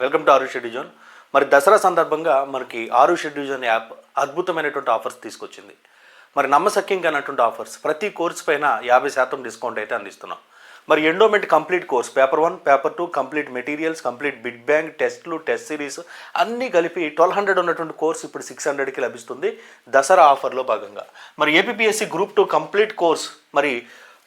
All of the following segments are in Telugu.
వెల్కమ్ టు ఆరు షెడ్యూ జోన్. మరి దసరా సందర్భంగా మనకి ఆరు షెడ్యూ జోన్ యాప్ అద్భుతమైనటువంటి ఆఫర్స్ తీసుకొచ్చింది. మరి నమ్మసక్యం కానటువంటి ఆఫర్స్ ప్రతి కోర్స్ పైన యాభై శాతం డిస్కౌంట్ అయితే అందిస్తున్నాం. మరి endowment complete course paper one paper two complete materials complete bit bank టెస్ట్లు టెస్ట్ సిరీస్ అన్నీ కలిపి ట్వెల్వ్ హండ్రెడ్ ఉన్నటువంటి కోర్స్ ఇప్పుడు సిక్స్ హండ్రెడ్కి లభిస్తుంది దసరా ఆఫర్లో భాగంగా. మరి APSC group two complete course మరి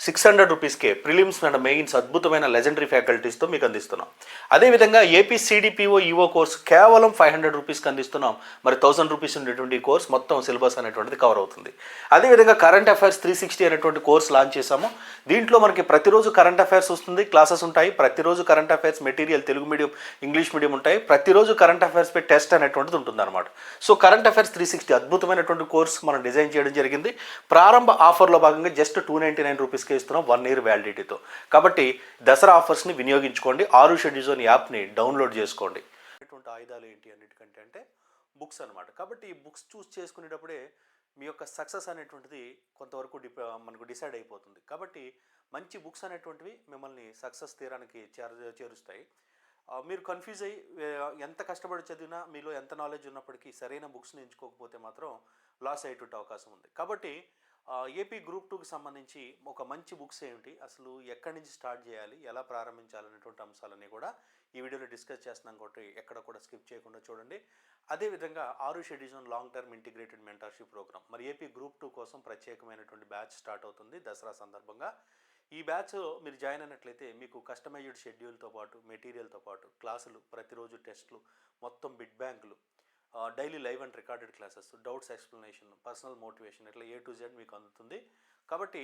సిక్స్ హండ్రెడ్ రూపీస్కే ప్రిలిమ్స్ అండ్ మెయిన్స్ అద్భుతమైన లెజెండరీ ఫ్యాకల్టీస్తో మీకు అందిస్తున్నాం. అదేవిధంగా ఏపీ సిడిపిఓ ఈఓ కోర్స్ కేవలం ఫైవ్ హండ్రెడ్ రూపీస్కి అందిస్తున్నాం. మరి థౌసండ్ రూపీస్ ఉండేటువంటి కోర్స్ మొత్తం సిలబస్ అనేటువంటిది కవర్ అవుతుంది. అదేవిధంగా కరెంట్ అఫైర్స్ త్రీ సిక్స్టీ అనేటువంటి కోర్స్ లాంచ్ చేశాము. దీంట్లో మనకి ప్రతిరోజు కరెంట్ అఫైర్స్ వస్తుంది క్లాసెస్ ఉంటాయి. ప్రతిరోజు current affairs material Telugu medium English medium ఉంటాయి. ప్రతిరోజు కరెంట్ అఫైర్స్ పై టెస్ట్ అనేటువంటిది ఉంటుంది అనమాట so current affairs three sixty అద్భుతమైనటువంటి కోర్స్ మనం డిజైన్ చేయడం జరిగింది. ప్రారంభ ఆఫర్లో భాగంగా జస్ట్ టూ నైంటీ నైన్ రూపీస్కి ఇస్తున్నాం వన్ ఇయర్ వ్యాలిడిటీతో. కాబట్టి దసరా ఆఫర్స్ని వినియోగించుకోండి. ఆరు షెడ్యూజోన్ యాప్ని డౌన్లోడ్ చేసుకోండి. ఎటువంటి ఆయుధాలు ఏంటి అన్నిటికంటే అంటే బుక్స్ అనమాట కాబట్టి ఈ బుక్స్ చూస్ చేసుకునేటప్పుడే మీ యొక్క సక్సెస్ అనేటువంటిది కొంతవరకు డిప మనకు డిసైడ్ అయిపోతుంది. కాబట్టి మంచి బుక్స్ అనేటువంటివి మిమ్మల్ని సక్సెస్ తీరానికి చేర చేరుస్తాయి. మీరు కన్ఫ్యూజ్ అయ్యి ఎంత కష్టపడి చదివినా మీలో ఎంత నాలెడ్జ్ ఉన్నప్పటికీ సరైన బుక్స్ని ఎంచుకోకపోతే మాత్రం లాస్ అయ్యేటువంటి అవకాశం ఉంది. కాబట్టి ఏపీ గ్రూప్ టూకి సంబంధించి ఒక మంచి బుక్స్ ఏమిటి? అసలు ఎక్కడి నుంచి స్టార్ట్ చేయాలి? ఎలా ప్రారంభించాలనేటువంటి అంశాలన్నీ కూడా ఈ వీడియోలో డిస్కస్ చేస్తున్నాం కాబట్టి ఎక్కడ కూడా స్కిప్ చేయకుండా చూడండి. అదేవిధంగా ఆరు షెడ్యూజన్ long term integrated mentorship program. మరి ఏపీ గ్రూప్ టూ కోసం ప్రత్యేకమైనటువంటి బ్యాచ్ స్టార్ట్ అవుతుంది దసరా సందర్భంగా. ఈ బ్యాచ్ మీరు జాయిన్ అయినట్లయితే మీకు కస్టమైజ్డ్ షెడ్యూల్తో పాటు మెటీరియల్తో పాటు క్లాసులు ప్రతిరోజు టెస్టులు మొత్తం బిడ్ బ్యాంకులు daily live and recorded classes doubts explanation personal motivation ఇట్లా ఏ టు జెడ్ మీకు అందుతుంది. కాబట్టి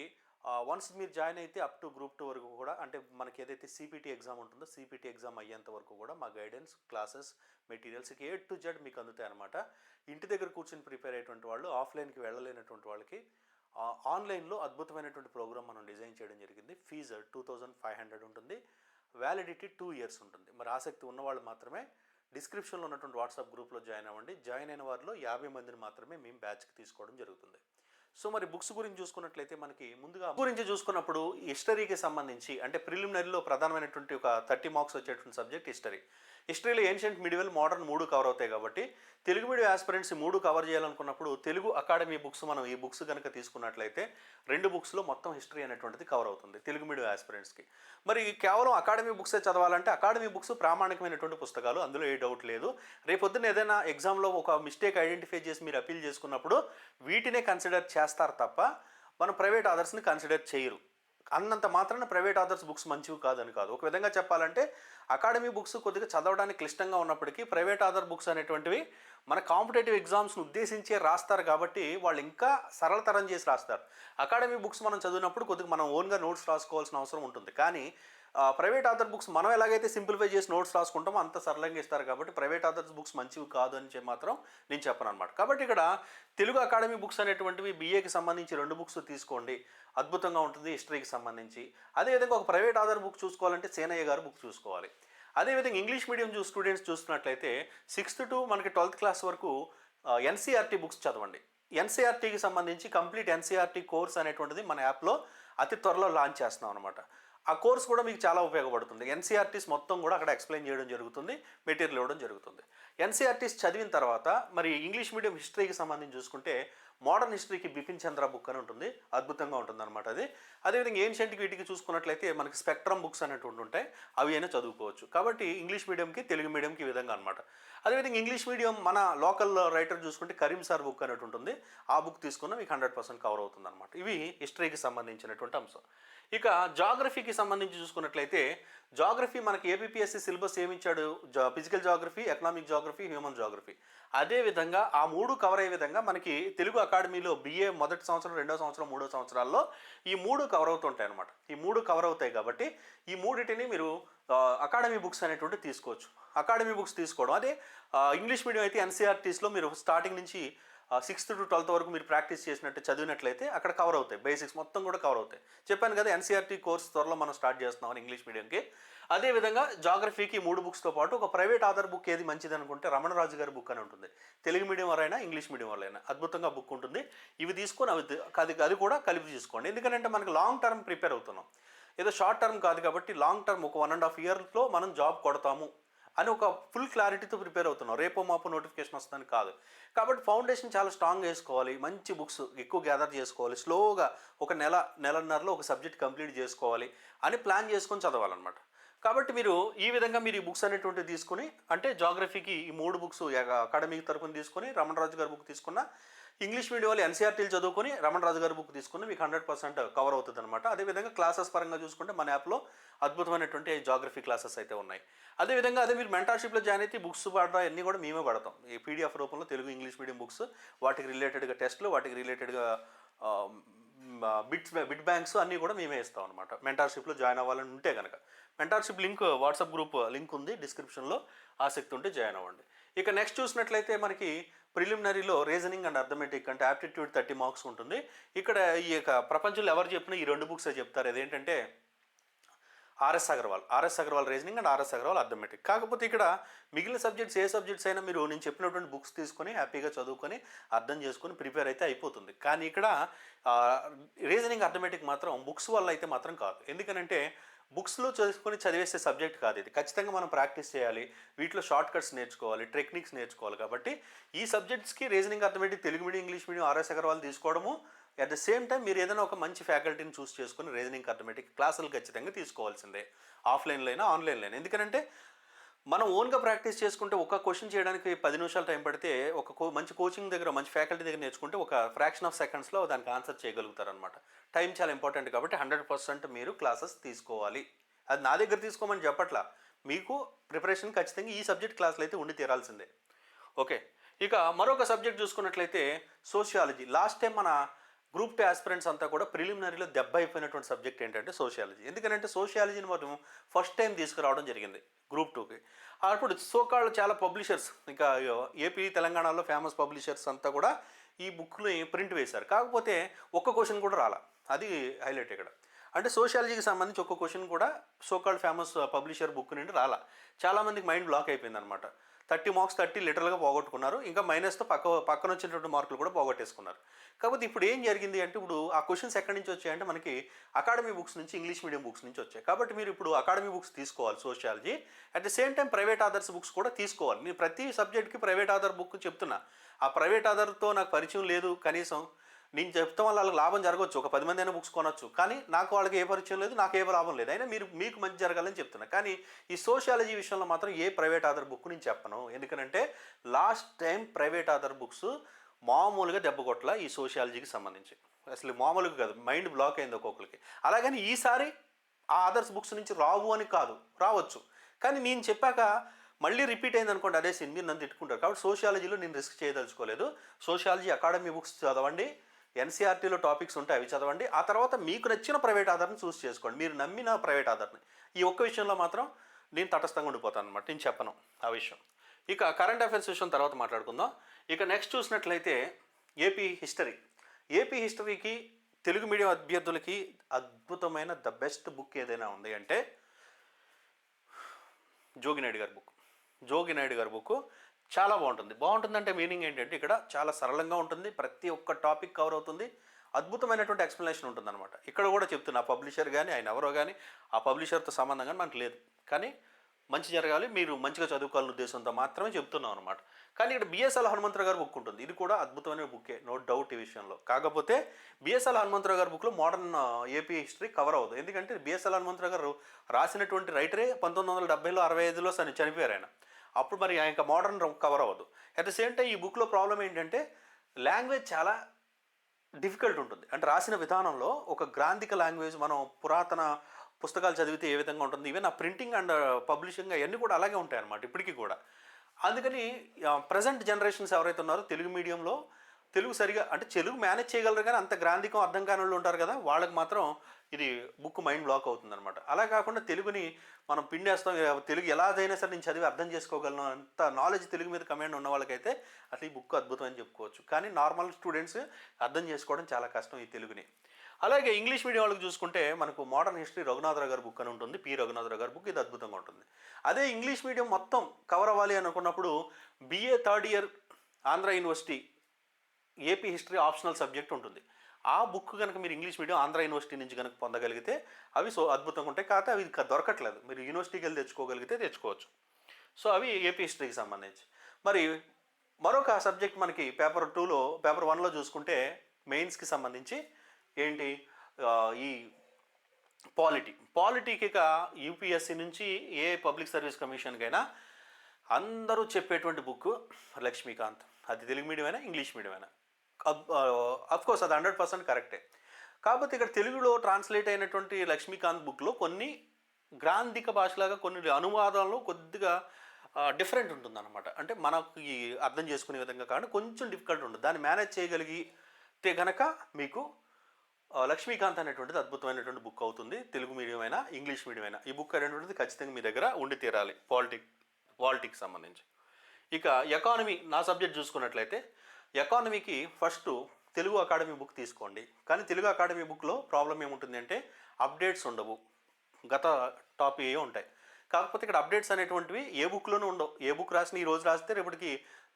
వన్స్ మీరు జాయిన్ అయితే అప్ టు గ్రూప్ టూ వరకు కూడా అంటే మనకి ఏదైతే సిపిటీ ఎగ్జామ్ ఉంటుందో సిపిటీ ఎగ్జామ్ అయ్యేంత వరకు కూడా మా guidance classes materials A to Z మీకు అందుతాయి అనమాట ఇంటి దగ్గర కూర్చొని ప్రిపేర్ అయ్యేటువంటి వాళ్ళు ఆఫ్లైన్కి వెళ్ళలేనటువంటి వాళ్ళకి ఆన్లైన్లో అద్భుతమైనటువంటి ప్రోగ్రామ్ మనం డిజైన్ చేయడం జరిగింది. Fee two thousand five hundred ఉంటుంది. వ్యాలిడిటీ టూ ఇయర్స్ ఉంటుంది. మరి ఆసక్తి ఉన్నవాళ్ళు మాత్రమే డిస్క్రిప్షన్లో ఉన్నటువంటి వాట్సాప్ గ్రూప్లో జాయిన్ అవ్వండి. జాయిన్ అయిన వారిలో యాభై మందిని మాత్రమే మేము బ్యాచ్కి తీసుకోవడం జరుగుతుంది. సో మరి బుక్స్ గురించి చూసుకున్నట్లయితే మనకి ముందుగా గురించి చూసుకున్నప్పుడు హిస్టరీకి సంబంధించి అంటే ప్రిలిమినరీలో ప్రధానమైనటువంటి ఒక థర్టీ మార్క్స్ వచ్చేటువంటి సబ్జెక్ట్ హిస్టరీ. హిస్టరీలో ఏన్షియంట్ మిడివల్ మోడర్న్ మూడు కవర్ అవుతాయి కాబట్టి తెలుగు మీడియం ఆస్పిరెంట్స్ మూడు కవర్ చేయాలనుకున్నప్పుడు తెలుగు అకాడమీ బుక్స్ మనం ఈ బుక్స్ కనుక తీసుకున్నట్లయితే రెండు బుక్స్లో మొత్తం హిస్టరీ అనేటువంటిది కవర్ అవుతుంది తెలుగు మీడియం ఆస్పిరెంట్స్కి. మరి కేవలం అకాడమీ బుక్సే చదవాలంటే అకాడమీ బుక్స్ ప్రామాణికమైనటువంటి పుస్తకాలు అందులో ఏ డౌట్ లేదు. రేపొద్దున ఏదైనా ఎగ్జామ్లో ఒక మిస్టేక్ ఐడెంటిఫై చేసి మీరు అపీల్ చేసుకున్నప్పుడు వీటినే కన్సిడర్ చేస్తారు తప్ప మనం ప్రైవేట్ ఆథర్స్ని కన్సిడర్ చేయరు. అన్నంత మాత్రాన ప్రైవేట్ ఆథర్స్ బుక్స్ మంచివి కాదని కాదు. ఒక విధంగా చెప్పాలంటే అకాడమీ బుక్స్ కొద్దిగా చదవడానికి క్లిష్టంగా ఉన్నప్పటికీ ప్రైవేట్ ఆథర్ బుక్స్ అనేటువంటివి మన కాంపిటేటివ్ ఎగ్జామ్స్ను ఉద్దేశించే రాస్తారు కాబట్టి వాళ్ళు ఇంకా సరళతరం చేసి రాస్తారు. అకాడమీ బుక్స్ మనం చదివినప్పుడు కొద్దిగా మనం ఓన్గా నోట్స్ రాసుకోవాల్సిన అవసరం ఉంటుంది. కానీ ప్రైవేట్ ఆథర్ బుక్స్ మనం ఎలాగైతే సింప్లిఫై చేసి నోట్స్ రాసుకుంటామో అంత సరళంగా ఇస్తారు కాబట్టి ప్రైవేట్ ఆథర్స్ బుక్స్ మంచివి కాదు అని చెప్పి మాత్రం నేను చెప్పను అనమాట కాబట్టి ఇక్కడ తెలుగు అకాడమీ బుక్స్ అనేటువంటివి బీఏకి సంబంధించి రెండు బుక్స్ తీసుకోండి. అద్భుతంగా ఉంటుంది హిస్టరీకి సంబంధించి. అదేవిధంగా ఒక ప్రైవేట్ ఆధార్ బుక్ చూసుకోవాలంటే సేనయ్య గారు బుక్ చూసుకోవాలి. అదేవిధంగా ఇంగ్లీష్ మీడియం చూ స్టూడెంట్స్ చూస్తున్నట్లయితే సిక్స్త్ టు మనకి ట్వెల్త్ క్లాస్ వరకు ఎన్సీఆర్టీ బుక్స్ చదవండి. ఎన్సీఆర్టీకి సంబంధించి కంప్లీట్ ఎన్సీఆర్టీ కోర్స్ అనేటువంటిది మన యాప్లో అతి త్వరలో లాంచ్ చేస్తున్నాం అనమాట ఆ కోర్స్ కూడా మీకు చాలా ఉపయోగపడుతుంది. ఎన్సీఆర్టీస్ మొత్తం కూడా అక్కడ ఎక్స్ప్లెయిన్ చేయడం జరుగుతుంది మెటీరియల్ ఇవ్వడం జరుగుతుంది. ఎన్సీఆర్టీస్ చదివిన తర్వాత మరి ఇంగ్లీష్ మీడియం హిస్టరీకి సంబంధించి చూసుకుంటే మోడర్న్ హిస్టరీకి బిపిన్ చంద్ర బుక్ అని ఉంటుంది అద్భుతంగా ఉంటుంది అనమాట అది. అదేవిధంగా ఏన్షియంట్కి వీటికి చూసుకున్నట్లయితే మనకి స్పెక్ట్రమ్ బుక్స్ అనేటువంటి ఉంటాయి అవి అయినా చదువుకోవచ్చు. కాబట్టి ఇంగ్లీష్ మీడియంకి తెలుగు మీడియంకి ఈ విధంగా అనమాట అదేవిధంగా ఇంగ్లీష్ మీడియం మన లోకల్ రైటర్ చూసుకుంటే కరీం సార్ బుక్ అనేటువంటి ఉంటుంది ఆ బుక్ తీసుకున్న మీకు హండ్రెడ్ పర్సెంట్ కవర్ అవుతుంది అనమాట ఇవి హిస్టరీకి సంబంధించినటువంటి అంశం. ఇక జాగ్రఫీకి సంబంధించి చూసుకున్నట్లయితే జాగ్రఫీ మనకి APSC syllabus ఏమిచ్చాడు? Physical geography economic geography human geography. అదేవిధంగా ఆ మూడు కవర్ అయ్యే విధంగా మనకి తెలుగు అకాడమీలో బిఏ మొదటి సంవత్సరం రెండో సంవత్సరం మూడో సంవత్సరాల్లో ఈ మూడు కవర్ అవుతుంటాయి అనమాట ఈ మూడు కవర్ అవుతాయి కాబట్టి ఈ మూడింటిని మీరు అకాడమీ బుక్స్ అనేటువంటి తీసుకోవచ్చు. అకాడమీ బుక్స్ తీసుకోవడం. అదే ఇంగ్లీష్ మీడియం అయితే ఎన్సీఆర్టీస్లో మీరు స్టార్టింగ్ నుంచి సిక్స్త్ టు ట్వెల్త్ వరకు మీరు ప్రాక్టీస్ చేసినట్టు చదివినట్లయితే అక్కడ కవర్ అవుతాయి. బేసిక్స్ మొత్తం కూడా కవర్ అవుతాయి. చెప్పాను కదా ఎన్సీఆర్టీ కోర్స్ త్వరలో మనం స్టార్ట్ చేస్తున్నాం ఇంగ్లీష్ మీడియంకి అదేవిధంగా జాగ్రఫీకి మూడు బుక్స్తో పాటు ఒక ప్రైవేట్ ఆధార్ బుక్ ఏది మంచిది అనుకుంటే రమణరాజు గారి బుక్ అని ఉంటుంది. తెలుగు మీడియం వారైనా ఇంగ్లీష్ మీడియం వాళ్ళైనా అద్భుతంగా బుక్ ఉంటుంది. ఇవి తీసుకొని అవి అది అది కూడా కలిపి తీసుకోండి. ఎందుకంటే మనకి లాంగ్ టర్మ్ ప్రిపేర్ అవుతున్నాం. ఏదో షార్ట్ టర్మ్ కాదు కాబట్టి లాంగ్ టర్మ్ ఒక వన్ అండ్ హాఫ్ ఇయర్లో మనం జాబ్ కొడతాము. అని ఒక ఫుల్ క్లారిటీతో ప్రిపేర్ అవుతున్నాం. రేపో మాపో నోటిఫికేషన్ వస్తుందని కాదు. కాబట్టి ఫౌండేషన్ చాలా స్ట్రాంగ్ వేసుకోవాలి. మంచి బుక్స్ ఎక్కువ గ్యాదర్ చేసుకోవాలి. స్లోగా ఒక నెల నెలన్నరలో ఒక సబ్జెక్ట్ కంప్లీట్ చేసుకోవాలి అని ప్లాన్ చేసుకొని చదవాలన్నమాట. కాబట్టి మీరు ఈ విధంగా మీరు ఈ బుక్స్ అనేటువంటివి తీసుకుని అంటే జాగ్రఫీకి ఈ మూడు బుక్స్ అకాడమిక్ తరఫున తీసుకొని రమణరాజు గారి బుక్ తీసుకున్న ఇంగ్లీష్ మీడియం వాళ్ళు ఎన్సీఆర్టీలు చదువుకొని రమణరాజు గారి బుక్ తీసుకుని మీకు హండ్రెడ్ పర్సెంట్ కవర్ అవుతుంది అనమాట అదేవిధంగా క్లాసెస్ పరంగా చూసుకుంటే మన యాప్లో అద్భుతమైనటువంటి జాగ్రఫీ క్లాసెస్ అయితే ఉన్నాయి. అదేవిధంగా అదే మీరు మెంటర్షిప్లో జాయిన్ అయితే బుక్స్ పడడం అన్నీ కూడా మేమే పడతాం ఈ పీడిఎఫ్ రూపంలో తెలుగు ఇంగ్లీష్ మీడియం బుక్స్ వాటికి రిలేటెడ్గా టెస్ట్లు వాటికి రిలేటెడ్గా బిట్స్ బిట్ బ్యాంక్స్ అన్నీ కూడా మేమే ఇస్తాం అనమాట మెంటార్షిప్లో జాయిన్ అవ్వాలని ఉంటే కనుక mentorship link WhatsApp group link ఉంది డిస్క్రిప్షన్లో ఆసక్తి ఉంటే జాయిన్ అవ్వండి. ఇక నెక్స్ట్ చూసినట్లయితే మనకి ప్రిలిమినరీలో రీజనింగ్ అండ్ అర్థమెటిక్ అంటే యాప్టిట్యూడ్ థర్టీ మార్క్స్ ఉంటుంది. ఇక్కడ ఈ యొక్క ప్రపంచంలో ఎవరు చెప్పినా ఈ రెండు బుక్స్ చెప్తారు. అదేంటంటే RS Agarwal. RS Agarwal reasoning and RS Agarwal arithmetic. కాకపోతే ఇక్కడ మిగిలిన సబ్జెక్ట్స్ ఏ సబ్జెక్ట్స్ అయినా మీరు నేను చెప్పినటువంటి బుక్స్ తీసుకొని హ్యాపీగా చదువుకొని అర్థం చేసుకొని ప్రిపేర్ అయితే అయిపోతుంది. కానీ ఇక్కడ రీజనింగ్ అర్థమెటిక్ మాత్రం బుక్స్ వల్ల అయితే మాత్రం కాదు. ఎందుకనంటే బుక్స్లో చదువుకొని చదివేసే సబ్జెక్ట్ కాదు ఇది. ఖచ్చితంగా మనం ప్రాక్టీస్ చేయాలి. వీటిలో షార్ట్ కట్స్ నేర్చుకోవాలి టెక్నిక్స్ నేర్చుకోవాలి కాబట్టి ఈ సబ్జెక్ట్స్కి reasoning arithmetic Telugu medium English medium RS Agarwal తీసుకోవడము. అట్ ద సేమ్ టైం మీరు ఏదైనా ఒక మంచి ఫ్యాకల్టీని చూస్ చేసుకుని రీజనింగ్ అర్థమెటిక్ క్లాసులు ఖచ్చితంగా తీసుకోవాల్సిందే. ఆఫ్లైన్లో అయినా ఆన్లైన్లో అయినా. ఎందుకంటే మనం ఓన్గా ప్రాక్టీస్ చేసుకుంటే ఒక క్వశ్చన్ చేయడానికి పది నిమిషాలు టైం పడితే ఒక కో మంచి కోచింగ్ దగ్గర మంచి ఫ్యాకల్టీ దగ్గర నేర్చుకుంటే ఒక ఫ్రాక్షన్ ఆఫ్ సెకండ్స్లో దానికి ఆన్సర్ చేయగలుగుతారనమాట టైం చాలా ఇంపార్టెంట్ కాబట్టి హండ్రెడ్ పర్సెంట్ మీరు క్లాసెస్ తీసుకోవాలి. అది నా దగ్గర తీసుకోమని చెప్పట్లా. మీకు ప్రిపరేషన్ ఖచ్చితంగా ఈ సబ్జెక్ట్ క్లాసులు అయితే ఉండి తీరాల్సిందే. ఓకే ఇక మరొక సబ్జెక్ట్ చూసుకున్నట్లయితే సోషియాలజీ లాస్ట్ టైం మన గ్రూప్ టూ ఆస్పిరెంట్స్ అంతా కూడా ప్రిలిమినరీలో దెబ్బ అయిపోయినటువంటి సబ్జెక్ట్ ఏంటంటే సోషియాలజీ ఎందుకంటే సోషియాలజీని మనం ఫస్ట్ టైం తీసుకురావడం జరిగింది. గ్రూప్ టూకి. అప్పుడు సోకాళ్ళు చాలా పబ్లిషర్స్ ఇంకా ఏపీ తెలంగాణలో ఫేమస్ పబ్లిషర్స్ అంతా కూడా ఈ బుక్ని ప్రింట్ వేశారు. కాకపోతే ఒక్క క్వశ్చన్ కూడా రాలా. అది హైలైట్ ఇక్కడ. అంటే సోషాలజీకి సంబంధించి ఒక్క క్వశ్చన్ కూడా సోకాల్డ్ ఫేమస్ పబ్లిషర్ బుక్ నుండి రాలా. చాలామందికి మైండ్ బ్లాక్ అయిపోయింది అనమాట థర్టీ మార్క్స్ థర్టీ లిటరల్గా పోగొట్టుకున్నారు. ఇంకా మైనస్తో పక్క పక్కన వచ్చినటువంటి మార్కులు కూడా పోగొట్టేసుకున్నారు. కాకపోతే ఇప్పుడు ఏం జరిగింది అంటే ఇప్పుడు ఆ క్వశ్చన్స్ ఎక్కడి నుంచి వచ్చాయంటే మనకి అకాడమీ బుక్స్ నుంచి ఇంగ్లీష్ మీడియం బుక్స్ నుంచి వచ్చాయి. కాబట్టి మీరు ఇప్పుడు అకాడమీ బుక్స్ తీసుకోవాలి sociology at the same time private authors books కూడా తీసుకోవాలి. నేను ప్రతి సబ్జెక్ట్కి ప్రైవేట్ ఆధార్ బుక్ చెప్తున్నా. ఆ ప్రైవేట్ ఆధార్తో నాకు పరిచయం లేదు కనీసం. నేను చెప్తాం వల్ల వాళ్ళకి లాభం జరగవచ్చు. ఒక పది మంది అయినా బుక్స్ కొనొచ్చు. కానీ నాకు వాళ్ళకి ఏ పరిచయం లేదు నాకు ఏ లాభం లేదు. అయినా మీరు మీకు మంచి జరగాలని చెప్తున్నా. కానీ ఈ సోషియాలజీ విషయంలో మాత్రం ఏ ప్రైవేట్ ఆధార్ బుక్ నేను చెప్పను. ఎందుకంటే last time private author books మామూలుగా దెబ్బ కొట్ల ఈ సోషియాలజీకి సంబంధించి. అసలు మామూలుగా కాదు. మైండ్ బ్లాక్ అయింది ఒక్కొక్కరికి. అలాగని ఈసారి ఆ ఆదర్స్ బుక్స్ నుంచి రావు అని కాదు. రావచ్చు. కానీ నేను చెప్పాక మళ్ళీ రిపీట్ అయింది అనుకోండి అదే సీన్ మీరు నన్ను తిట్టుకుంటారు. కాబట్టి సోషియాలజీలో నేను రిస్క్ చేయదలుచుకోలేదు. సోషియాలజీ అకాడమీ బుక్స్ చదవండి. ఎన్సీఆర్టీలో టాపిక్స్ ఉంటాయి అవి చదవండి. ఆ తర్వాత మీకు నచ్చిన ప్రైవేట్ ఆధార్ని చూస్ చేసుకోండి. మీరు నమ్మిన ప్రైవేట్ ఆధార్ని. ఈ ఒక్క విషయంలో మాత్రం నేను తటస్థంగా ఉండిపోతాను అనమాట నేను చెప్పను ఆ విషయం. ఇక కరెంట్ అఫైర్స్ విషయం తర్వాత మాట్లాడుకుందాం. ఇక నెక్స్ట్ చూసినట్లయితే ఏపీ హిస్టరీ. ఏపీ హిస్టరీకి తెలుగు మీడియం అభ్యర్థులకి అద్భుతమైన ద బెస్ట్ బుక్ ఏదైనా ఉంది అంటే జోగినాయుడు గారి బుక్. జోగినాయుడు గారి బుక్. చాలా బాగుంటుంది. బాగుంటుందంటే మీనింగ్ ఏంటంటే ఇక్కడ చాలా సరళంగా ఉంటుంది. ప్రతి ఒక్క టాపిక్ కవర్ అవుతుంది. అద్భుతమైనటువంటి ఎక్స్ప్లెనేషన్ ఉంటుందన్నమాట. ఇక్కడ కూడా చెప్తున్నా ఆ పబ్లిషర్ కానీ ఆయన ఎవరో కానీ ఆ పబ్లిషర్తో సంబంధం కానీ మనకు లేదు. కానీ మంచి జరగాలి. మీరు మంచిగా చదువుకోవాలని ఉద్దేశంతో మాత్రమే చెప్తున్నాం అనమాట కానీ ఇక్కడ బిఎస్ఎల్ హనుమంతరావు గారి బుక్ ఉంటుంది. ఇది కూడా అద్భుతమైన బుక్కే నో డౌట్ ఈ విషయంలో. కాకపోతే బిఎస్ఎల్ హనుమంతరావు గారి బుక్లో మోడర్న్ ఏపీ హిస్టరీ కవర్ అవ్వదు. ఎందుకంటే బిఎస్ఎల్ హనుమంతరావు గారు రాసినటువంటి రైటరే పంతొమ్మిది వందల డెబ్బైలో అరవై ఐదులో సని చనిపోయారు ఆయన. అప్పుడు మరి ఇంకా మోడర్న్ కవర్ అవ్వదు. అట్ ద సేమ్ టైం ఈ బుక్లో ప్రాబ్లం ఏంటంటే లాంగ్వేజ్ చాలా డిఫికల్ట్ ఉంటుంది. అంటే రాసిన విధానంలో ఒక గ్రాంధిక లాంగ్వేజ్ మనం పురాతన పుస్తకాలు చదివితే ఏ విధంగా ఉంటుంది ఈవెన్ ఆ ప్రింటింగ్ అండ్ పబ్లిషింగ్ అవన్నీ కూడా అలాగే ఉంటాయి అన్నమాట ఇప్పటికీ కూడా. అందుకని ప్రజెంట్ జనరేషన్స్ ఎవరైతే ఉన్నారో తెలుగు మీడియంలో తెలుగు సరిగా అంటే తెలుగు మేనేజ్ చేయగలరు కానీ అంత గ్రాంధికం అర్థం కాని వాళ్ళు ఉంటారు కదా వాళ్ళకి మాత్రం ఇది బుక్ మైండ్ బ్లాక్ అవుతుంది అనమాట అలా కాకుండా తెలుగుని మనం పిండేస్తాం తెలుగు ఎలాగైనా సరే నేను చదివి అర్థం చేసుకోగలను అంత నాలెడ్జ్ తెలుగు మీద కమాండ్ ఉన్న వాళ్ళకైతే అసలు ఈ బుక్ అద్భుతం అని చెప్పుకోవచ్చు. కానీ నార్మల్ స్టూడెంట్స్ అర్థం చేసుకోవడం చాలా కష్టం ఈ తెలుగుని. అలాగే ఇంగ్లీష్ మీడియం వాళ్ళకి చూసుకుంటే మనకు మోడర్న్ హిస్టరీ రఘునాథరావు గారి బుక్ అని ఉంటుంది పి. రఘునాథరావు గారి బుక్ ఇది అద్భుతంగా ఉంటుంది. అదే ఇంగ్లీష్ మీడియం మొత్తం కవర్ అవ్వాలి అనుకున్నప్పుడు BA third year Andhra university AP history optional subject ఉంటుంది. ఆ బుక్ కనుక మీరు ఇంగ్లీష్ మీడియం ఆంధ్ర యూనివర్సిటీ నుంచి కనుక పొందగలిగితే అవి సో అద్భుతంగా ఉంటాయి. కాకపోతే అవి ఇంకా దొరకట్లేదు. మీరు యూనివర్సిటీకి వెళ్ళి తెచ్చుకోగలిగితే తెచ్చుకోవచ్చు. సో అవి ఏపీ హిస్టరీకి సంబంధించి. మరి మరొక సబ్జెక్ట్ మనకి పేపర్ టూలో పేపర్ వన్లో చూసుకుంటే మెయిన్స్కి సంబంధించి ఏంటి? ఈ పాలిటీ పాలిటీకి ఇక నుంచి ఏ పబ్లిక్ సర్వీస్ కమిషన్కైనా అందరూ చెప్పేటువంటి బుక్ లక్ష్మీకాంత్. అది తెలుగు మీడియమైనా ఇంగ్లీష్ మీడియమైనా అఫ్కోర్స్ అది హండ్రెడ్ పర్సెంట్ కరెక్టే. కాకపోతే ఇక్కడ తెలుగులో ట్రాన్స్లేట్ అయినటువంటి లక్ష్మీకాంత్ బుక్లో కొన్ని గ్రాంధిక భాషలాగా కొన్ని అనువాదాల్లో కొద్దిగా డిఫరెంట్ ఉంటుందన్నమాట. అంటే మనకు ఈ అర్థం చేసుకునే విధంగా కానీ కొంచెం డిఫికల్ట్ ఉంటుంది. దాన్ని మేనేజ్ చేయగలిగితే గనక మీకు లక్ష్మీకాంత్ అనేటువంటిది అద్భుతమైనటువంటి బుక్ అవుతుంది. తెలుగు మీడియం అయినా ఇంగ్లీష్ మీడియం అయినా. ఈ బుక్ అనేటువంటిది ఖచ్చితంగా మీ దగ్గర ఉండి తీరాలి. పాలిటిక్ పాలిటిక్స్ సంబంధించి. ఇక ఎకానమీ నా సబ్జెక్ట్ చూసుకున్నట్లయితే ఎకానమీకి ఫస్ట్ తెలుగు అకాడమీ బుక్ తీసుకోండి. కానీ తెలుగు అకాడమీ బుక్లో ప్రాబ్లం ఏముంటుంది అంటే అప్డేట్స్ ఉండవు. గత టాపిక్ ఏ ఉంటాయి. కాకపోతే ఇక్కడ అప్డేట్స్ అనేటువంటివి ఏ బుక్లోనూ ఉండవు. ఏ బుక్ రాసిన ఈ రోజు రాస్తే రేపటికి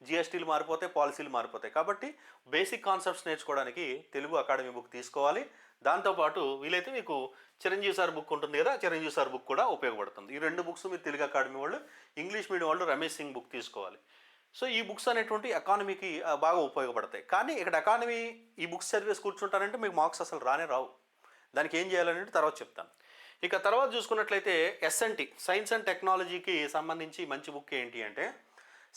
జిఎస్టీలు మారిపోతాయి పాలసీలు మారిపోతాయి. కాబట్టి బేసిక్ కాన్సెప్ట్స్ నేర్చుకోవడానికి తెలుగు అకాడమీ బుక్ తీసుకోవాలి. దాంతోపాటు వీలైతే మీకు చిరంజీవి సార్ బుక్ ఉంటుంది కదా చిరంజీవి సార్ బుక్ కూడా ఉపయోగపడుతుంది. ఈ రెండు బుక్స్ మీరు తెలుగు అకాడమీ వాళ్ళు ఇంగ్లీష్ మీడియం వాళ్ళు రమేష్ సింగ్ బుక్ తీసుకోవాలి. సో ఈ బుక్స్ అనేటువంటి ఎకానమీకి బాగా ఉపయోగపడతాయి. కానీ ఇక్కడ ఎకానమీ ఈ బుక్స్ చదివేసి కూర్చుంటారంటే మీకు మార్క్స్ అసలు రానే రావు. దానికి ఏం చేయాలనేది తర్వాత చెప్తాను. ఇక తర్వాత చూసుకున్నట్లయితే ఎస్ఎన్టీ సైన్స్ అండ్ టెక్నాలజీకి సంబంధించి మంచి బుక్ ఏంటి అంటే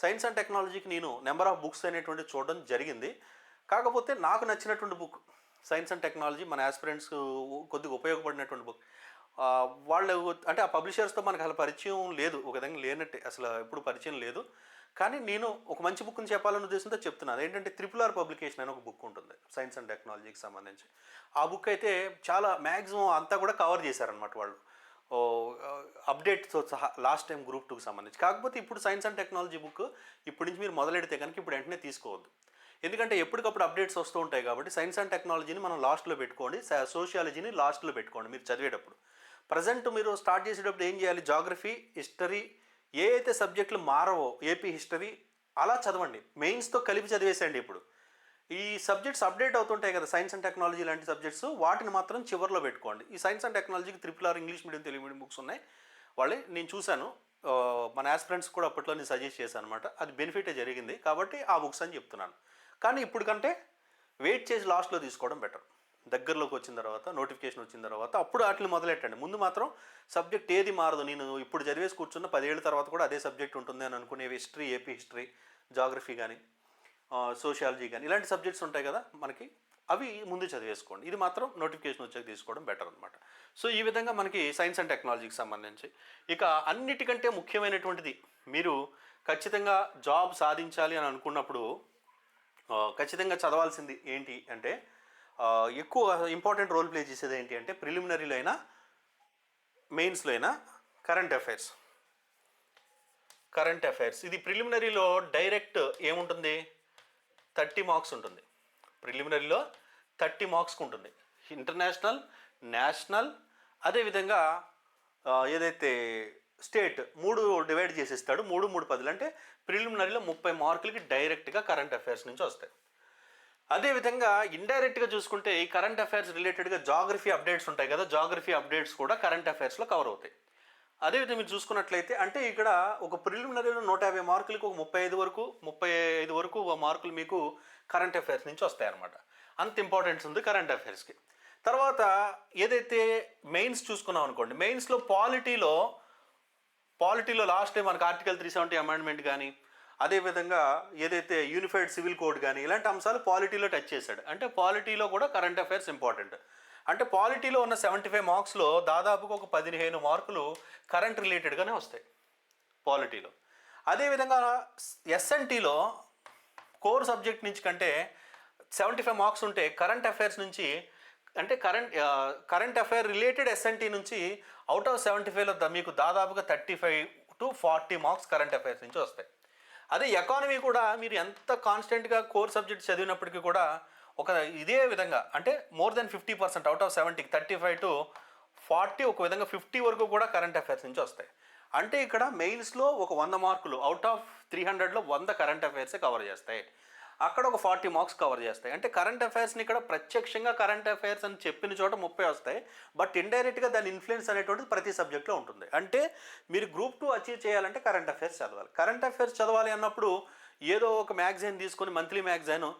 సైన్స్ అండ్ టెక్నాలజీకి నేను నెంబర్ ఆఫ్ బుక్స్ అనేటువంటి చూడడం జరిగింది. కాకపోతే నాకు నచ్చినటువంటి బుక్ సైన్స్ అండ్ టెక్నాలజీ మన ఆస్పిరెంట్స్ కొద్దిగా ఉపయోగపడినటువంటి బుక్ వాళ్ళు అంటే ఆ పబ్లిషర్స్తో మనకు అసలు పరిచయం లేదు. ఒక విధంగా లేనట్టే. అసలు ఎప్పుడు పరిచయం లేదు. కానీ నేను ఒక మంచి బుక్ని చెప్పాలనే ఉద్దేశంతో చెప్తున్నాను. ఏంటంటే త్రిపుల్ ఆర్ పబ్లికేషన్ అని ఒక బుక్ ఉంటుంది సైన్స్ అండ్ టెక్నాలజీకి సంబంధించి. ఆ బుక్ అయితే చాలా మ్యాక్సిమం అంతా కూడా కవర్ చేశారనమాట వాళ్ళు. అప్డేట్తో సహా లాస్ట్ టైం గ్రూప్ టూకి సంబంధించి. కాకపోతే ఇప్పుడు సైన్స్ అండ్ టెక్నాలజీ బుక్ ఇప్పటి నుంచి మీరు మొదలెడితే కనుక ఇప్పుడు వెంటనే తీసుకోవద్దు. ఎందుకంటే ఎప్పటికప్పుడు అప్డేట్స్ వస్తూ ఉంటాయి కాబట్టి సైన్స్ అండ్ టెక్నాలజీని మనం లాస్ట్లో పెట్టుకోండి సోషియాలజీని లాస్ట్లో పెట్టుకోండి మీరు చదివేటప్పుడు. ప్రజెంట్ మీరు స్టార్ట్ చేసేటప్పుడు ఏం చేయాలి? జాగ్రఫీ హిస్టరీ ఏ అయితే సబ్జెక్టులు మారవో ఏపీ హిస్టరీ అలా చదవండి. మెయిన్స్తో కలిపి చదివేసేయండి ఇప్పుడు. ఈ సబ్జెక్ట్స్ అప్డేట్ అవుతుంటాయి కదా సైన్స్ అండ్ టెక్నాలజీ లాంటి సబ్జెక్ట్స్ వాటిని మాత్రం చివరిలో పెట్టుకోండి. ఈ సైన్స్ అండ్ టెక్నాలజీకి triple R English medium Telugu medium books ఉన్నాయి. వాళ్ళే నేను చూశాను. మన యాస్పిరెంట్స్ కూడా అప్పట్లో నేను సజెస్ట్ చేశాను అనమాట అది బెనిఫిటే జరిగింది కాబట్టి ఆ బుక్స్ అని చెప్తున్నాను. కానీ ఇప్పుడు కంటే వెయిట్ చేసి లాస్ట్లో తీసుకోవడం బెటర్ దగ్గరలోకి వచ్చిన తర్వాత నోటిఫికేషన్ వచ్చిన తర్వాత అప్పుడు వాటిని మొదలెట్టండి. ముందు మాత్రం సబ్జెక్ట్ ఏది మారదు. నేను ఇప్పుడు చదివేసి కూర్చున్న పదేళ్ళ తర్వాత కూడా అదే సబ్జెక్ట్ ఉంటుంది అని అనుకునే హిస్టరీ ఏపీ హిస్టరీ జాగ్రఫీ కానీ సోషియాలజీ కానీ ఇలాంటి సబ్జెక్ట్స్ ఉంటాయి కదా మనకి. అవి ముందు చదివేసుకోండి. ఇది మాత్రం నోటిఫికేషన్ వచ్చాక తీసుకోవడం బెటర్ అనమాట సో ఈ విధంగా మనకి సైన్స్ అండ్ టెక్నాలజీకి సంబంధించి ఇక అన్నిటికంటే ముఖ్యమైనటువంటిది మీరు ఖచ్చితంగా జాబ్ సాధించాలి అని అనుకున్నప్పుడు ఖచ్చితంగా చదవాల్సింది ఏంటి అంటే ఎక్కువ ఇంపార్టెంట్ రోల్ ప్లే చేసేది ఏంటి అంటే ప్రిలిమినరీలో అయినా మెయిన్స్లో అయినా కరెంట్ అఫైర్స్ కరెంట్ అఫైర్స్ ఇది ప్రిలిమినరీలో డైరెక్ట్ ఏముంటుంది? థర్టీ మార్క్స్ ఉంటుంది. ప్రిలిమినరీలో థర్టీ మార్క్స్కి ఉంటుంది ఇంటర్నేషనల్ నేషనల్ అదేవిధంగా ఏదైతే స్టేట్ మూడు డివైడ్ చేసేస్తాడు మూడు మూడు పదులు అంటే ప్రిలిమినరీలో ముప్పై మార్కులకి డైరెక్ట్గా కరెంట్ అఫైర్స్ నుంచి వస్తాయి. అదేవిధంగా ఇండైరెక్ట్గా చూసుకుంటే ఈ కరెంట్ అఫైర్స్ రిలేటెడ్గా జాగ్రఫీ అప్డేట్స్ ఉంటాయి కదా జాగ్రఫీ అప్డేట్స్ కూడా కరెంట్ అఫైర్స్లో కవర్ అవుతాయి. అదేవిధంగా మీరు చూసుకున్నట్లయితే అంటే ఇక్కడ ఒక ప్రిలిమినరీలో నూట యాభై మార్కులకు ఒక ముప్పై ఐదు వరకు ముప్పై ఐదు వరకు ఒక మార్కులు మీకు కరెంట్ అఫైర్స్ నుంచి వస్తాయన్నమాట అంత ఇంపార్టెన్స్ ఉంది కరెంట్ అఫైర్స్కి తర్వాత ఏదైతే మెయిన్స్ చూసుకున్నాం అనుకోండి మెయిన్స్లో పాలిటీలో పాలిటీలో లాస్ట్ టైం మనకు ఆర్టికల్ త్రీ సెవెంటీ అమెండ్మెంట్ కానీ అదేవిధంగా ఏదైతే యూనిఫైడ్ సివిల్ కోడ్ కానీ ఇలాంటి అంశాలు పాలిటీలో టచ్ చేశాడు. అంటే పాలిటీలో కూడా కరెంట్ అఫైర్స్ ఇంపార్టెంట్ అంటే పాలిటీలో ఉన్న సెవెంటీ ఫైవ్ మార్క్స్లో దాదాపుగా ఒక పదిహేను మార్కులు కరెంట్ రిలేటెడ్గానే వస్తాయి పాలిటీలో. అదేవిధంగా ఎస్ఎన్టీలో కోర్ సబ్జెక్ట్ నుంచి కంటే సెవెంటీ ఫైవ్ మార్క్స్ ఉంటే కరెంట్ అఫైర్స్ నుంచి అంటే current current affair related SNT నుంచి అవుట్ ఆఫ్ సెవెంటీ ఫైవ్లో మీకు దాదాపుగా thirty five to forty marks current affairs నుంచి వస్తాయి. అదే ఎకానమీ కూడా మీరు ఎంత కాన్స్టెంట్గా కోర్ సబ్జెక్ట్ చదివినప్పటికీ కూడా ఒక ఇదే విధంగా అంటే more than fifty percent out of సెవెంటీకి thirty five to forty ఒక విధంగా ఫిఫ్టీ వరకు కూడా కరెంట్ అఫైర్స్ నుంచి వస్తాయి. అంటే ఇక్కడ మెయిల్స్లో ఒక వంద మార్కులు అవుట్ ఆఫ్ త్రీ హండ్రెడ్లో వంద కరెంట్ అఫైర్సే కవర్ చేస్తాయి. అక్కడ ఒక ఫార్టీ మార్క్స్ కవర్ చేస్తాయి. అంటే కరెంట్ అఫైర్స్ని ఇక్కడ ప్రత్యక్షంగా కరెంట్ అఫైర్స్ అని చెప్పిన చోట ముప్పై వస్తాయి. బట్ ఇండైరెక్ట్గా దాని ఇన్ఫ్లుయెన్స్ అనేటువంటిది ప్రతి సబ్జెక్ట్లో ఉంటుంది. అంటే మీరు గ్రూప్ టూ అచీవ్ చేయాలంటే కరెంట్ అఫైర్స్ చదవాలి. కరెంట్ అఫైర్స్ చదవాలి అన్నప్పుడు ఏదో ఒక మ్యాగజైన్ తీసుకొని మంత్లీ మ్యాగజైన్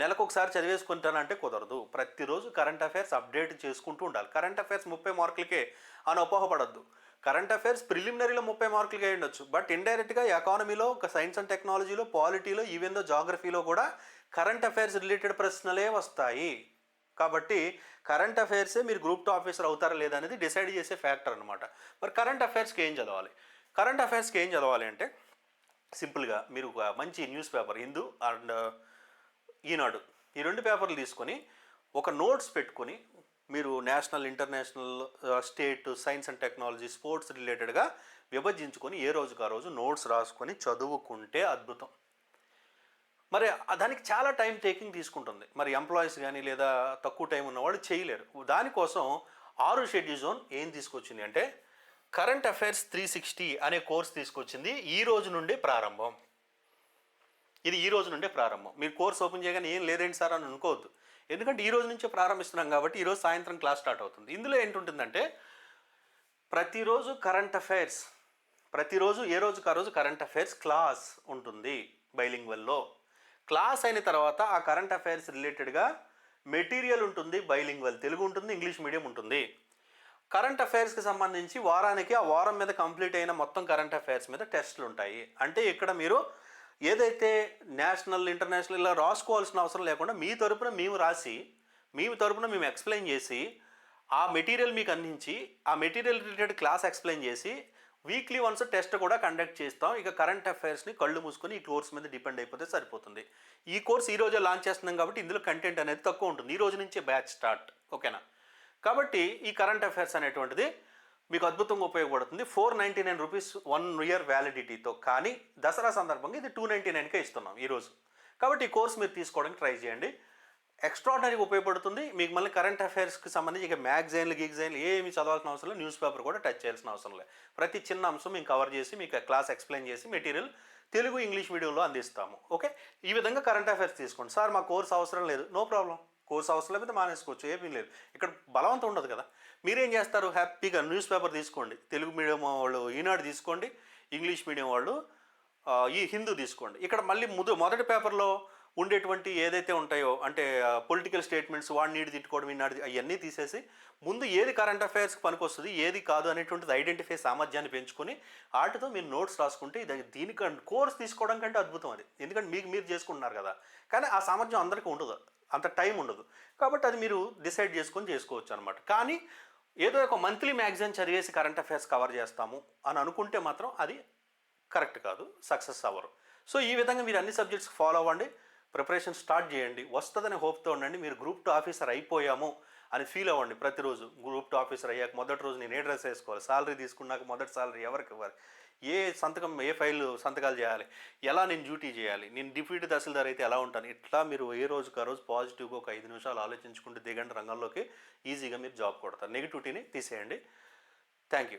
నెలకు ఒకసారి చదివేసుకుంటానంటే కుదరదు. ప్రతిరోజు కరెంట్ అఫైర్స్ అప్డేట్ చేసుకుంటూ ఉండాలి. కరెంట్ అఫైర్స్ ముప్పై మార్కులకే అని అపోహపడద్దు. కరెంట్ అఫైర్స్ ప్రిలిమినరీలో ముప్పై మార్కులుగా ఉండొచ్చు. బట్ ఇండైరెక్ట్గా ఎకానమీలో సైన్స్ అండ్ టెక్నాలజీలో పాలిటీలో ఈవెన్ దో జాగ్రఫీలో కూడా కరెంట్ అఫైర్స్ రిలేటెడ్ ప్రశ్నలే వస్తాయి. కాబట్టి కరెంట్ అఫైర్సే మీరు గ్రూప్ టూ ఆఫీసర్ అవుతారా లేదా అనేది డిసైడ్ చేసే ఫ్యాక్టర్ అనమాట మరి కరెంట్ అఫైర్స్కి ఏం చదవాలి? కరెంట్ అఫైర్స్కి ఏం చదవాలి అంటే సింపుల్గా మీరు ఒక మంచి news paper Hindu and Eenadu ఈ రెండు పేపర్లు తీసుకొని ఒక నోట్స్ పెట్టుకొని మీరు national international state science and technology sports రిలేటెడ్గా విభజించుకొని ఏ రోజుకు ఆ రోజు నోట్స్ రాసుకొని చదువుకుంటే అద్భుతం. మరి దానికి చాలా టైం టేకింగ్ తీసుకుంటుంది. మరి ఎంప్లాయీస్ కానీ లేదా తక్కువ టైం ఉన్నవాళ్ళు చేయలేరు. దానికోసం ఆరు షెడ్యూల్ జోన్ ఏం తీసుకొచ్చింది అంటే కరెంట్ అఫైర్స్ త్రీ సిక్స్టీ అనే కోర్స్ తీసుకొచ్చింది ఈ రోజు నుండి ప్రారంభం. ఇది ఈ రోజు నుండే ప్రారంభం. మీరు కోర్స్ ఓపెన్ చేయగానే ఏం లేదేంటి సార్ అని అనుకోవద్దు. ఎందుకంటే ఈ రోజు నుంచే ప్రారంభిస్తున్నాం కాబట్టి ఈరోజు సాయంత్రం క్లాస్ స్టార్ట్ అవుతుంది. ఇందులో ఏంటుంటుందంటే ప్రతిరోజు కరెంట్ అఫైర్స్ ప్రతిరోజు ఏ రోజుకి ఆ రోజు కరెంట్ అఫైర్స్ క్లాస్ ఉంటుంది బైలింగ్వల్లో. క్లాస్ అయిన తర్వాత ఆ కరెంట్ అఫైర్స్ రిలేటెడ్గా మెటీరియల్ ఉంటుంది బైలింగ్వల్ తెలుగు ఉంటుంది ఇంగ్లీష్ మీడియం ఉంటుంది. కరెంట్ అఫైర్స్కి సంబంధించి వారానికి ఆ వారం మీద కంప్లీట్ అయిన మొత్తం కరెంట్ అఫైర్స్ మీద టెస్టులు ఉంటాయి అంటే ఇక్కడ మీరు ఏదైతే నేషనల్ ఇంటర్నేషనల్ ఇలా రాసుకోవాల్సిన అవసరం లేకుండా మీ తరపున మేము రాసి మీ తరపున మేము ఎక్స్ప్లెయిన్ చేసి ఆ మెటీరియల్ మీకు అందించి ఆ మెటీరియల్ రిలేటెడ్ క్లాస్ ఎక్స్ప్లెయిన్ చేసి వీక్లీ వన్స్ టెస్ట్ కూడా కండక్ట్ చేస్తాం. ఇక కరెంట్ అఫైర్స్ని కళ్ళు మూసుకొని ఈ కోర్స్ మీద డిపెండ్ అయిపోతే సరిపోతుంది. ఈ కోర్స్ ఈ రోజే లాంచ్ చేస్తున్నాం కాబట్టి ఇందులో కంటెంట్ అనేది తక్కువ ఉంటుంది. ఈ రోజు నుంచే బ్యాచ్ స్టార్ట్. ఓకేనా? కాబట్టి ఈ కరెంట్ అఫైర్స్ అనేటువంటిది మీకు అద్భుతంగా ఉపయోగపడుతుంది. Four ninety nine rupees one year వ్యాలిడిటీతో కానీ దసరా సందర్భంగా ఇది టూ నైంటీ నైన్కే ఇస్తున్నాం ఈరోజు కాబట్టి ఈ కోర్స్ మీరు తీసుకోవడానికి ట్రై చేయండి. ఎక్స్ట్రాడనరీగా ఉపయోగపడుతుంది. మీకు మళ్ళీ కరెంట్ అఫైర్స్కి సంబంధించి ఇక మ్యాగజైన్లు గిగ్జైన్లు ఏమి చదవాల్సిన అవసరం లేదు. న్యూస్ పేపర్ కూడా టచ్ చేయాల్సిన అవసరం లేదు. ప్రతి చిన్న అంశం మేము కవర్ చేసి మీకు క్లాస్ ఎక్స్ప్లెయిన్ చేసి మెటీరియల్ తెలుగు ఇంగ్లీష్ మీడియంలో అందిస్తాము. ఓకే ఈ విధంగా కరెంట్ అఫైర్స్ తీసుకోండి. సార్ మా కోర్స్ అవసరం లేదు. నో ప్రాబ్లం కోర్స్ అవసరం లేకపోతే మానేసుకోవచ్చు. ఏమీ లేదు. ఇక్కడ బలవంతం ఉండదు కదా. మీరేం చేస్తారు? హ్యాపీగా న్యూస్ పేపర్ తీసుకోండి. తెలుగు మీడియం వాళ్ళు ఈనాడు తీసుకోండి ఇంగ్లీష్ మీడియం వాళ్ళు ఈ హిందూ తీసుకోండి. ఇక్కడ మళ్ళీ ముదు మొదటి పేపర్లో ఉండేటువంటి ఏదైతే ఉంటాయో అంటే పొలిటికల్ స్టేట్మెంట్స్ వాడిని నీటి తిట్టుకోవడం ఈనాడు అవన్నీ తీసేసి ముందు ఏది కరెంట్ అఫైర్స్కి పనికొస్తుంది ఏది కాదు అనేటువంటిది ఐడెంటిఫై సామర్థ్యాన్ని పెంచుకొని వాటితో మీరు నోట్స్ రాసుకుంటే ఇది దీనికంటే కోర్స్ తీసుకోవడం కంటే అద్భుతం అది. ఎందుకంటే మీకు మీరు చేసుకుంటున్నారు కదా. కానీ ఆ సామర్థ్యం అందరికీ ఉండదు. అంత టైం ఉండదు. కాబట్టి అది మీరు డిసైడ్ చేసుకొని చేసుకోవచ్చు అనమాట కానీ ఏదో ఒక మంత్లీ మ్యాగజైన్ చదివేసి కరెంట్ అఫైర్స్ కవర్ చేస్తాము అని అనుకుంటే మాత్రం అది కరెక్ట్ కాదు సక్సెస్ అవ్వరు. సో ఈ విధంగా మీరు అన్ని సబ్జెక్ట్స్ ఫాలో అవ్వండి ప్రిపరేషన్ స్టార్ట్ చేయండి వస్తుందని హోప్తో ఉండండి మీరు గ్రూప్ టూ ఆఫీసర్ అయిపోయాము అని ఫీల్ అవ్వండి ప్రతిరోజు. గ్రూప్ టూ ఆఫీసర్ అయ్యాక మొదటి రోజు నేను ఏ డ్రెస్ వేసుకోవాలి సాలరీ తీసుకున్నాక మొదటి సాలరీ ఎవరికి ఇవ్వాలి? ఏ సంతకం ఏ ఫైల్ సంతకాలు చేయాలి? ఎలా నేను డ్యూటీ చేయాలి? నేను డిప్యూటీ తహసీల్దార్ అయితే ఎలా ఉంటాను? ఇట్లా మీరు ఏ రోజుకు ఆ రోజు పాజిటివ్గా ఒక ఐదు నిమిషాలు ఆలోచించుకుంటూ దిగండి రంగంలోకి. ఈజీగా మీరు జాబ్ కొడతారు. నెగిటివిటీని తీసేయండి. Thank you.